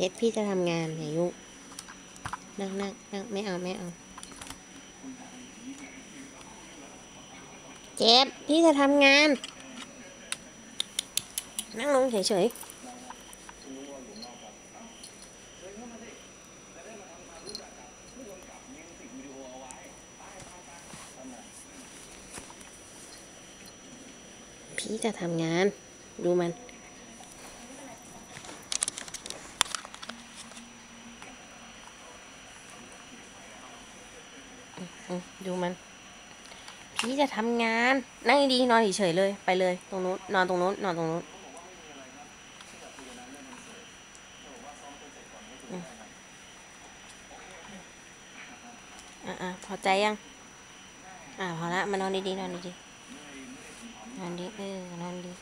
เพชรพี่จะทำงานอย่ายุนั่งนั่งนั่งไม่เอาไม่เอา เจ็บพี่จะทำงาน นั่งลงเฉยๆพี่จะทำงาน ดูมัน ดูมัน พี่จะทำงาน นั่งดีนอนเฉยเลย ไปเลย ตรงนู้น นอนตรงนู้น นอนตรงนู้นอะพอใจยัง อะพอละมานอนดีๆนอนดีๆนอนดีเออนอนดี